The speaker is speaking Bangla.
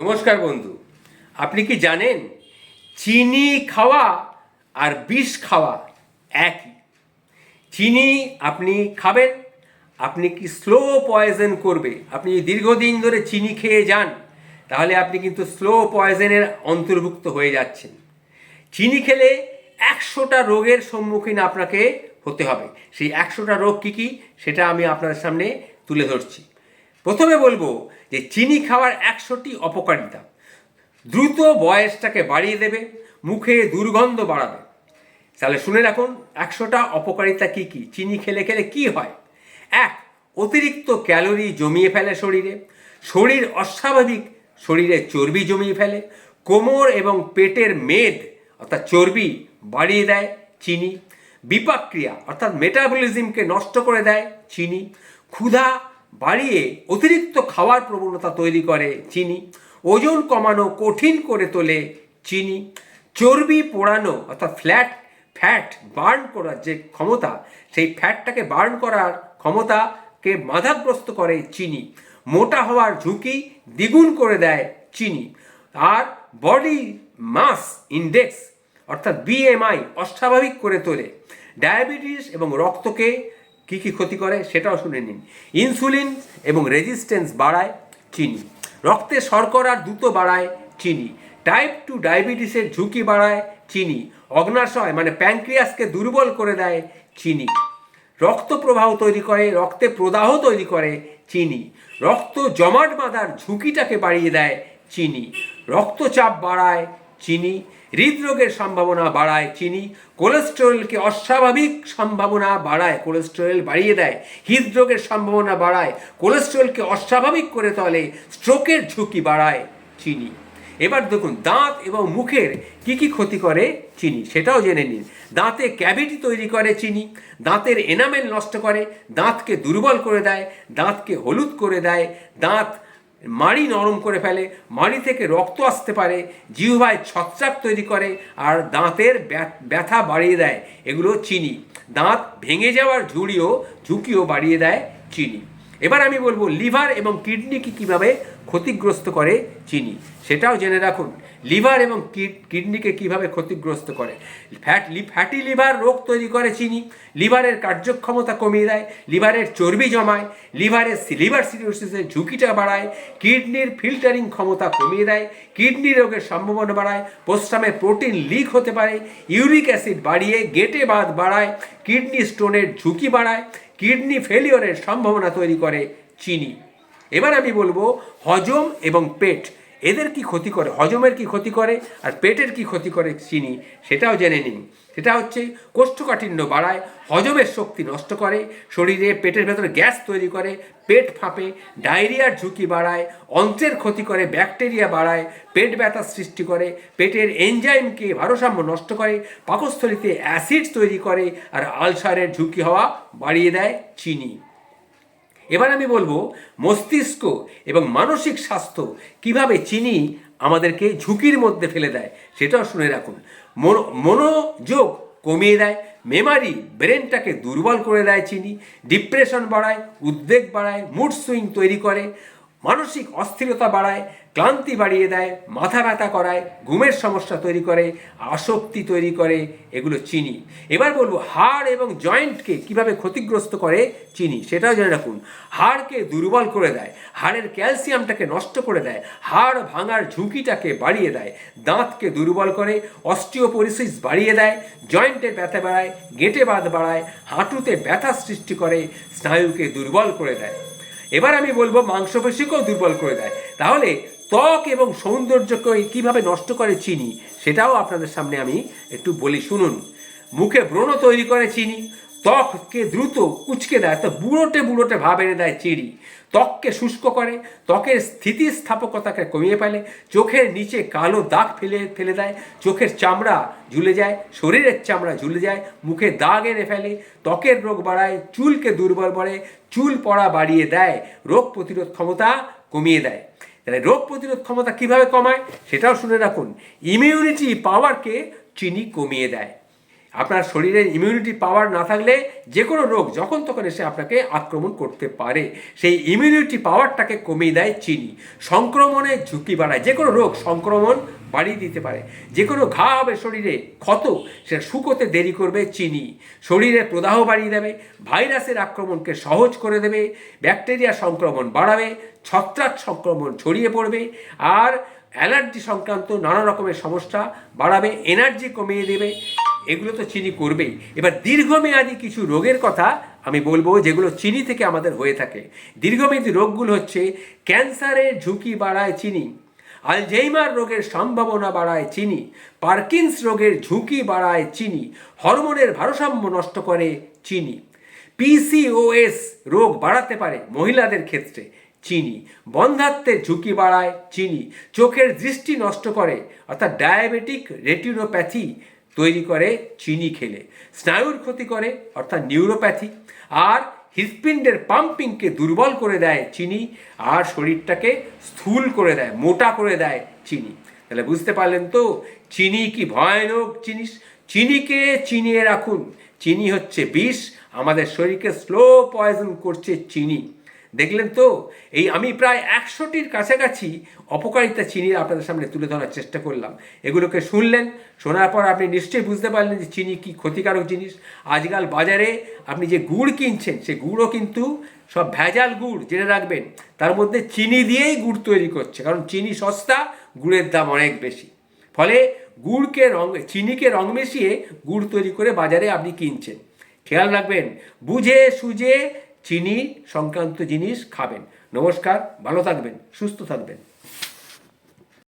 নমস্কার বন্ধু। আপনি কি জানেন, চিনি খাওয়া আর বিষ খাওয়া একই? চিনি আপনি খাবেন, আপনি কি স্লো পয়জন করবে? আপনি যদি দীর্ঘদিন ধরে চিনি খেয়ে যান, তাহলে আপনি কিন্তু স্লো পয়জনের অন্তর্ভুক্ত হয়ে যাচ্ছেন। চিনি খেলে একশোটা রোগের সম্মুখীন আপনাকে হতে হবে। সেই একশোটা রোগ কী কী, সেটা আমি আপনার সামনে তুলে ধরছি। প্রথমে বলব যে চিনি খাওয়ার একশোটি অপকারিতা। দ্রুত বয়সটাকে বাড়িয়ে দেবে, মুখে দুর্গন্ধ বাড়াবে। তাহলে শুনে রাখুন, একশোটা অপকারিতা কি কি? চিনি খেলে খেলে কি হয়? এক, অতিরিক্ত ক্যালোরি জমিয়ে ফেলে শরীরে। শরীর অস্বাভাবিক, শরীরে চর্বি জমিয়ে ফেলে। কোমর এবং পেটের মেদ, অর্থাৎ চর্বি, বাড়িয়ে দেয় চিনি। বিপাক্রিয়া অর্থাৎ মেটাবলিজমকে নষ্ট করে দেয় চিনি। ক্ষুধা বাড়িয়ে অতিরিক্ত খাওয়ার প্রবণতা তৈরি করে চিনি। ওজন কমানো কঠিন করে তোলে চিনি। চর্বি পোড়ানো অর্থাৎ ফ্ল্যাট ফ্যাট বার্ন করার যে ক্ষমতা, সেই ফ্যাটটাকে বার্ন করার ক্ষমতাকে বাধাগ্রস্ত করে চিনি। মোটা হওয়ার ঝুঁকি দ্বিগুণ করে দেয় চিনি। আর বডি মাস ইন্ডেক্স অর্থাৎ বিএমআই অস্বাভাবিক করে তোলে। ডায়াবেটিস এবং রক্তকে কী কী ক্ষতি করে সেটাও শুনে নিন। ইনসুলিন এবং রেজিস্ট্যান্স বাড়ায় চিনি। রক্তে শর্করার দ্রুত বাড়ায় চিনি। টাইপ টু ডায়াবেটিসের ঝুঁকি বাড়ায় চিনি। অগ্নাশয় মানে প্যাঙ্ক্রিয়াসকে দুর্বল করে দেয় চিনি। রক্ত প্রবাহ তৈরি করে, রক্তে প্রদাহ তৈরি করে চিনি। রক্ত জমাট বাঁধার ঝুঁকিটাকে বাড়িয়ে দেয় চিনি। রক্তচাপ বাড়ায় চিনি। হৃদরোগের সম্ভাবনা বাড়ায় চিনি। কোলেস্টেরলকে অস্বাভাবিক সম্ভাবনা বাড়ায়, কোলেস্টেরল বাড়িয়ে দেয়। হৃদরোগের সম্ভাবনা বাড়ায়, কোলেস্টেরলকে অস্বাভাবিক করে তোলে, স্ট্রোকের ঝুঁকি বাড়ায় চিনি। এবার দেখুন, দাঁত এবং মুখের কি কি ক্ষতি করে চিনি, সেটাও জেনে নিন। দাঁতে ক্যাভিটি তৈরি করে চিনি, দাঁতের এনামেল নষ্ট করে, দাঁতকে দুর্বল করে দেয়, দাঁতকে হলুদ করে দেয়, দাঁত মাড়ি নরম করে ফেলে, মাড়ি থেকে রক্ত আসতে পারে, জিহ্বায় ছত্রাক তৈরি করে আর দাঁতের ব্যথা বাড়িয়ে দেয়। এগুলো চিনি। দাঁত ভেঙে যাওয়ার ঝুড়িও, ঝুঁকিও বাড়িয়ে দেয় চিনি। এবার আমি বলব লিভার এবং কিডনিকে কীভাবে ক্ষতিগ্রস্ত করে চিনি, সেটাও জেনে রাখুন। লিভার এবং কিড- কিডনিকে কীভাবে ক্ষতিগ্রস্ত করে। ফ্যাট ফ্যাটি লিভার রোগ তৈরি করে চিনি। লিভারের কার্যক্ষমতা কমিয়ে দেয়, লিভারের চর্বি জমায়, লিভারের লিভার সিরোসিসের ঝুঁকিটা বাড়ায়, কিডনির ফিল্টারিং ক্ষমতা কমিয়ে দেয়, কিডনি রোগের সম্ভাবনা বাড়ায় প্রস্রামে প্রোটিন লিক হতে পারে, ইউরিক অ্যাসিড বাড়িয়ে গেটে বাদ বাড়ায়, কিডনি স্টোনের ঝুঁকি বাড়ায় কিডনি ফেলিওরের সম্ভাবনা তৈরি করে চিনি। এবার আমি বলব হজম এবং পেট এদের কি ক্ষতি করে? হজমের কি ক্ষতি করে? আর পেটের কি ক্ষতি করে চিনি? সেটাও জেনে নিন। সেটা হচ্ছে কোষ্ঠকাঠিন্য বাড়ায়, হজমের শক্তি নষ্ট করে, শরীরে পেটের ভেতরে গ্যাস তৈরি করে, পেট ফাঁপে, ডায়রিয়ার ঝুঁকি বাড়ায়, অন্ত্রের ক্ষতি করে, ব্যাকটেরিয়া বাড়ায়, পেট ব্যথা সৃষ্টি করে, পেটের এনজাইমকে ভারসাম্য নষ্ট করে, পাকস্থলিতে অ্যাসিড তৈরি করে, আর আলসারের ঝুঁকি হওয়া বাড়িয়ে দেয় চিনি। এবার আমি বলব মস্তিষ্ক এবং মানসিক স্বাস্থ্য কীভাবে চিনি আমাদেরকে ঝুঁকির মধ্যে ফেলে দেয়, সেটাও শুনে রাখুন। মনো- মনোযোগ কমিয়ে দেয়, মেমারি ব্রেনটাকে দুর্বল করে দেয় চিনি, ডিপ্রেশন বাড়ায়, উদ্বেগ বাড়ায় মুড সুইং তৈরি করে, মানসিক অস্থিরতা বাড়ায় ক্লান্তি বাড়িয়ে দেয়, মাথা ব্যথা করায়, ঘুমের সমস্যা তৈরি করে, আসক্তি তৈরি করে, এগুলো চিনি। এবার বলব, হাড় এবং জয়েন্টকে কীভাবে ক্ষতিগ্রস্ত করে চিনি, সেটাও জেনে রাখুন। হাড়কে দুর্বল করে দেয়, হাড়ের ক্যালসিয়ামটাকে নষ্ট করে দেয়, হাড় ভাঙার ঝুঁকিটাকে বাড়িয়ে দেয়, দাঁতকে দুর্বল করে, অস্টিওপোরিসিস বাড়িয়ে দেয় জয়েন্টের ব্যথা বাড়ায়, গেটে বাদ বাড়ায়, হাঁটুতে ব্যথা সৃষ্টি করে, স্নায়ুকে দুর্বল করে দেয়। এবার আমি বলব, মাংসপেশিকেও দুর্বল করে দেয়। তাহলে ত্বক এবং সৌন্দর্যকে কীভাবে নষ্ট করে চিনি, সেটাও আপনাদের সামনে আমি একটু বলি শুনুন। মুখে ব্রণ তৈরি করে চিনি, ত্বককে দ্রুত কুচকে দেয় তো বুড়োটে বুড়োটে ভাব এনে দেয় চিনি। ত্বককে শুষ্ক করে, ত্বকের স্থিতিস্থাপকতাকে কমিয়ে ফেলে, চোখের নিচে কালো দাগ ফেলে ফেলে দেয়, চোখের চামড়া ঝুলে যায়, শরীরের চামড়া ঝুলে যায়, মুখে দাগ এনে ফেলে, ত্বকের রোগ বাড়ায়, চুলকে দুর্বল করে, চুল পড়া বাড়িয়ে দেয়, রোগ প্রতিরোধ ক্ষমতা কমিয়ে দেয়। তাহলে রোগ প্রতিরোধ ক্ষমতা কীভাবে কমায় সেটাও শুনে রাখুন। ইমিউনিটি পাওয়ারকে চিনি কমিয়ে দেয়। আপনার শরীরে ইমিউনিটি পাওয়ার না থাকলে যে কোনো রোগ যখন তখন এসে আপনাকে আক্রমণ করতে পারে। সেই ইমিউনিটি পাওয়ারটাকে কমিয়ে দেয় চিনি। সংক্রমণের ঝুঁকি বাড়ায়। যে কোনো রোগ সংক্রমণ বাড়িয়ে দিতে পারে। যে কোনো ঘা হবে শরীরে, ক্ষত, সেটা শুকোতে দেরি করবে চিনি। শরীরে প্রদাহ বাড়িয়ে দেবে, ভাইরাসের আক্রমণকে সহজ করে দেবে, ব্যাকটেরিয়া সংক্রমণ বাড়াবে, ছত্রাক সংক্রমণ ছড়িয়ে পড়বে, আর অ্যালার্জি সংক্রান্ত নানা রকমের সমস্যা বাড়াবে, এনার্জি কমিয়ে দেবে। এগুলো তো চিনি করবেই। এবার দীর্ঘমেয়াদী কিছু রোগের কথা আমি বলব, যেগুলো চিনি থেকে আমাদের হয়ে থাকে। দীর্ঘমেয়াদী রোগগুলো হচ্ছে ক্যান্সারের ঝুঁকি বাড়ায় চিনি। আলঝেইমার রোগের সম্ভাবনা বাড়ায় চিনি, পার্কিন্স রোগের ঝুঁকি বাড়ায় চিনি, হরমোনের ভারসাম্য নষ্ট করে চিনি। পিসিওএস রোগ বাড়াতে পারে মহিলাদের ক্ষেত্রে চিনি। বন্ধাত্বের ঝুঁকি বাড়ায় চিনি। চোখের দৃষ্টি নষ্ট করে, অর্থাৎ ডায়াবেটিক রেটিনোপ্যাথি তৈরি করে চিনি খেলে। স্নায়ুর ক্ষতি করে, অর্থাৎ নিউরোপ্যাথি। আর হৃৎপিণ্ডের পাম্পিংকে দুর্বল করে দেয় চিনি আর শরীরটাকে স্থূল করে দেয়, মোটা করে দেয় চিনি। তাহলে বুঝতে পারলেন তো, চিনি কি ভয়ানক জিনিস? চিনিকে চিনিয়ে রাখুন। চিনি হচ্ছে বিষ, আমাদের শরীরকে স্লো পয়জন করছে চিনি। দেখলেন তো? এই আমি প্রায় একশোটির কাছাকাছি অপকারিতা চিনির আপনাদের সামনে তুলে ধরার চেষ্টা করলাম। এগুলোকে শুনলেন, শোনার পর আপনি নিশ্চয়ই বুঝতে পারলেন যে চিনি কি ক্ষতিকারক জিনিস। আজকাল বাজারে আপনি যে গুড় কিনছেন, সে গুড়ও কিন্তু সব ভেজাল গুড়, জেনে রাখবেন। তার মধ্যে চিনি দিয়েই গুড় তৈরি করছে, কারণ চিনি সস্তা, গুড়ের দাম অনেক বেশি। ফলে গুড়কে রং, চিনিকে রং মিশিয়ে গুড় তৈরি করে বাজারে আপনি কিনছেন। খেয়াল রাখবেন, বুঝে সুঝে চিনি সংক্রান্ত জিনিস খাবেন। নমস্কার ভালো থাকবেন সুস্থ থাকবেন।